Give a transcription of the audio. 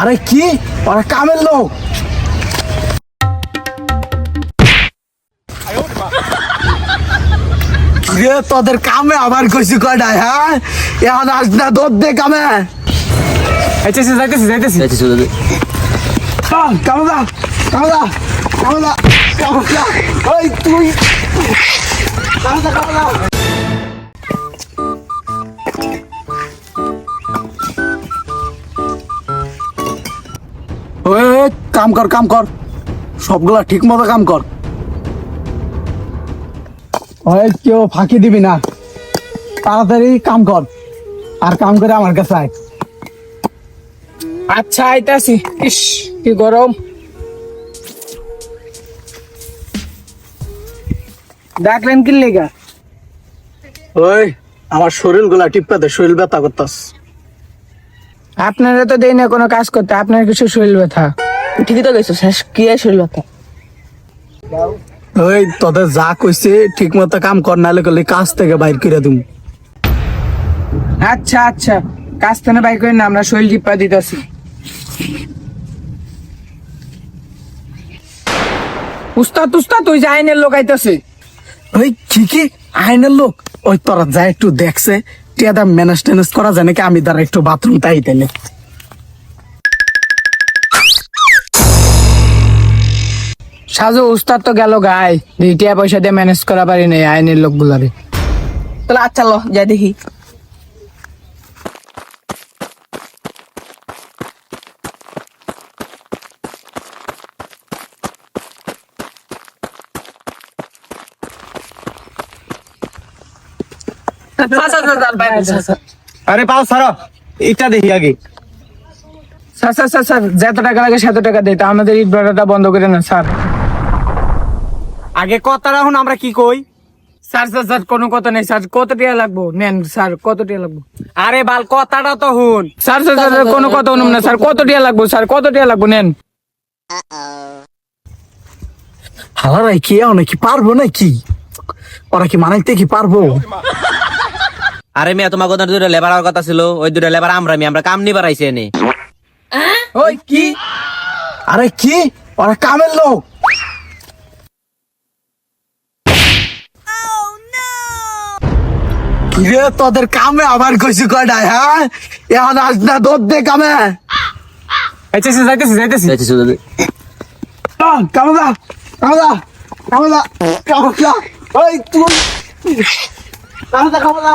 আরে কি? ওরা কামের লোক। রে তোদের কামে আবার কইছি কয়টায় হ্যাঁ? এখন আস না দোদ দে কামে। যাইতেছি যাইতেছি যাইতেছি। যাইতেছি দাদু কামদা কামদা কামদা কামদা ওই তুই। কাম কর কাম কর। সবগুলা ঠিক মতো কাম কর। ওই কেউ ফাঁকি দিবি না। তাড়াতাড়ি কাম কর আর কাম করে আমার কাছে আয়। আচ্ছা আইতাছি। ইস কি গরম। ডাকলেন কি লেগা? ওই আমার শরীরগুলা টিপাতে শরীর ব্যথা করতাস। আপনারা তো দেই না কোনো কাজ করতে আপনার কিছু শরীর ব্যথা। ঠিকই তো গেছো শেষ কি ওই তোদের যা কইছে ঠিক মতো কাম কর করলে কাজ থেকে বাইর করে দিম। আচ্ছা আচ্ছা কাজ থেকে বাইক করেন না আমরা টিপা দিতেছি। উস্তাদ উস্তাদ ওই যে আইনের লোক আইতাছে। ওই কি কি আইনের লোক? ওই তোরা যা একটু দেখছে টিয়াদা ম্যানেজ টেনেজ করা যায় নাকি? আমি দ্বারা একটু বাথরুম তাই তেলে সাজু উস্তাদ তো গেল গায় টিয়া পয়সা দিয়ে ম্যানেজ করা পারি নাই আইনের লোকগুলারে। তাহলে আচ্ছা লো যাই দেখি। আরে পাও সারা এটা দেখি আগে। স্যার স্যার স্যার স্যার যত টাকা লাগে সেত টাকা দিতে আমাদের ইট ভাড়াটা বন্ধ করে না স্যার। আগে কথাটা এখন আমরা কি কই? স্যার স্যার স্যার কোনো কথা নেই স্যার কত টাকা লাগবো? নেন স্যার কত টাকা লাগবো? আরে বাল কথাটা তো হুন। স্যার স্যার স্যার কোনো কথা শুনুন না স্যার কত টাকা লাগবো স্যার কত টাকা লাগবো নেন। হালারাই কি নাকি? পারব নাকি? ওরা কি মানাইতে কি পারব? আরে মিয়া তোমার কথা দুটো লেবার কথা ছিল ওই দুটো লেবার আমরা মি আমরা কাম নিবার আইছি এনে। ওই কি? আরে কি? ওরা কামের লোক। কিরে তোদের কামে আবার কইছি কয়টায় হ্যাঁ? এখন আস না দোদ দে কামে। যাইতেছি যাইতেছি যাইতেছি। যাইতেছি দাদু কামদা কামদা কামদা কামদা ওই তুই কামদা কামদা